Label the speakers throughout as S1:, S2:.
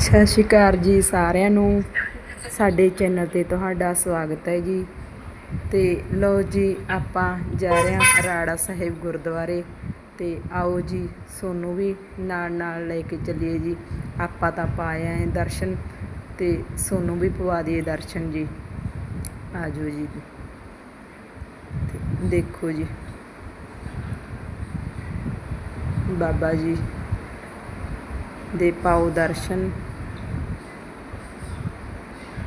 S1: ਸਤਿ ਸ਼੍ਰੀ ਅਕਾਲ ਜੀ ਸਾਰਿਆਂ ਨੂੰ। ਸਾਡੇ ਚੈਨਲ ਤੇ ਤੁਹਾਡਾ ਸਵਾਗਤ ਹੈ ਜੀ। ਤੇ ਲਓ ਜੀ, ਆਪਾਂ ਜਾ ਰਹੇ ਹਾਂ ਰਾੜਾ ਸਾਹਿਬ ਗੁਰਦੁਆਰੇ। ਤੇ ਆਓ ਜੀ, ਸੋਨੂੰ ਵੀ ਨਾਲ ਨਾਲ ਲੈ ਕੇ ਚੱਲੀਏ ਜੀ। ਆਪਾਂ ਤਾਂ ਪਾਏ ਆਏ ਦਰਸ਼ਨ ਤੇ ਸੋਨੂੰ ਵੀ ਪਵਾ ਦਈਏ ਦਰਸ਼ਨ ਜੀ। ਆਜੋ ਜੀ। ਦੇਖੋ ਜੀ। ਬਾਬਾ ਜੀ ਦੇ ਪਾਓ ਦਰਸ਼ਨ।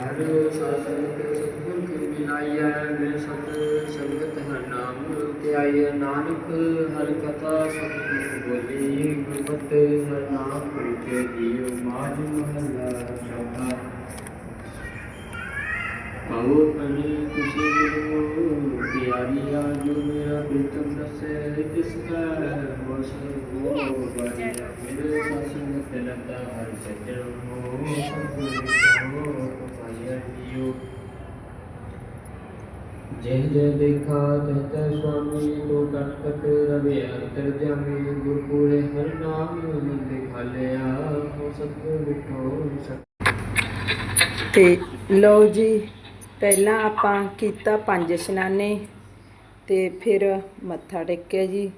S2: ਹਰ ਸਾਸਨ ਤੇ ਸਤਿਗੁਰ ਕੀ ਮਿਲਾਈਐ ਮੇਰੇ ਸਤ ਸੰਗਤ ਹਰ ਨਾਮ ਤੇ ਆਈਐ ਨਾਨਕ ਹਰ ਕਥਾ ਸਤਿਗੁਰ ਬੋਲੀ ਗੁਰਮਤਿ ਹਰ ਨਾਮ ਪ੍ਰੀਤੇ ਜੀਉ ਮਾਜ ਮਹਲਾ ਚੌਥਾ ਪਾਵੋ ਪਨੀ ਖੁਸ਼ੀ ਮਿਲੋ ਪਿਆਰੀ ਆਜੋ ਮੇਰਾ ਪ੍ਰੀਤਮ ਦਸੇ ਕਿਸ ਕਾ ਹੋਸ ਹੋ ਬਾਰੀ ਮੇਰੇ ਸਾਸਨ ਤੇ ਲਤਾ ਹਰ ਸੱਜਣ ਹੋ ਸਤਿਗੁਰ ਹੋ ਪਾਇਆ ਜੀਉ ਜਿਹ ਜਿਹ ਦੇਖਾ ਤਿਹ ਤਿਹ ਸੁਆਮੀ ਤੋ ਕਟ ਰਵੇ ਅੰਤਰ ਜਾਮੀ, ਗੁਰਪੂਰੇ ਹਰ ਨਾਮ ਦਿਖਾਲਿਆ ਹੋ ਸਤਿਗੁਰ ਵਿਠੋ
S1: ਤੇ ਲਓ ਜੀ, ਪਹਿਲਾਂ ਆਪਾਂ ਕੀਤਾ ਪੰਜ ਇਸ਼ਨਾਨੇ, ਤੇ ਫਿਰ ਮੱਥਾ ਟੇਕਿਆ ਜੀ,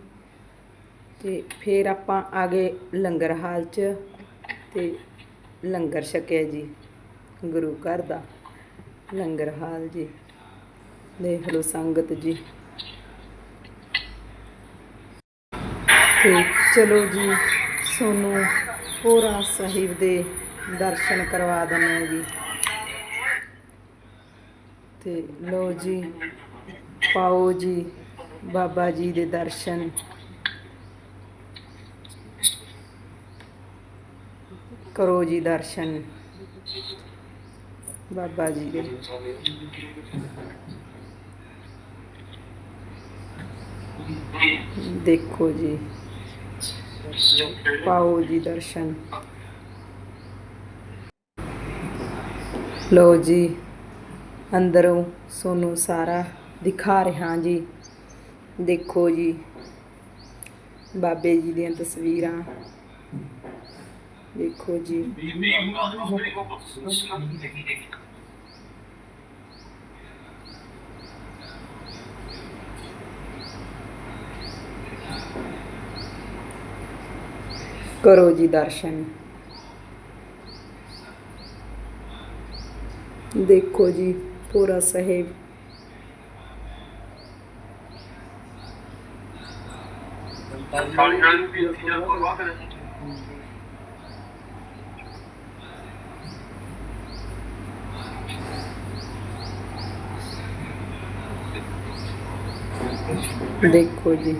S1: ਤੇ ਫਿਰ ਆਪਾਂ ਆ ਗਏ ਲੰਗਰ ਹਾਲ 'ਚ, ਤੇ ਲੰਗਰ ਛਕਿਆ ਜੀ, ਗੁਰੂ ਘਰ ਦਾ ਲੰਗਰ ਹਾਲ ਜੀ। ਦੇਖ ਲਓ ਸੰਗਤ ਜੀ। ਤੇ ਚਲੋ ਜੀ, ਸੋਨੂੰ ਪੂਰਾ ਸਾਹਿਬ ਦੇ ਦਰਸ਼ਨ ਕਰਵਾ ਦਿੰਦੇ ਹਾਂ ਜੀ। ਤੇ ਲੋ ਜੀ, ਪਾਓ ਜੀ ਬਾਬਾ ਜੀ ਦੇ ਦਰਸ਼ਨ। ਕਰੋ ਜੀ ਦਰਸ਼ਨ। ਬਾਬਾ ਜੀ ਦੇ। ਦੇਖੋ ਜੀ। ਪਾਓ ਜੀ ਦਰਸ਼ਨ। ਲੋ ਜੀ, ਅੰਦਰੋਂ ਸੋਨੂੰ ਸਾਰਾ ਦਿਖਾ ਰਿਹਾ ਜੀ। ਦੇਖੋ ਜੀ, ਬਾਬੇ ਜੀ ਦੀਆਂ ਤਸਵੀਰਾਂ। ਦੇਖੋ ਜੀ। ਕਰੋ ਜੀ ਦਰਸ਼ਨ ਦੇਖੋ ਜੀ ਪੂਰਾ ਸਾਹਿਬ ਦੇਖੋ ਜੀ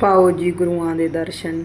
S1: ਪਾਓ ਜੀ ਗੁਰੂਆਂ ਦੇ ਦਰਸ਼ਨ।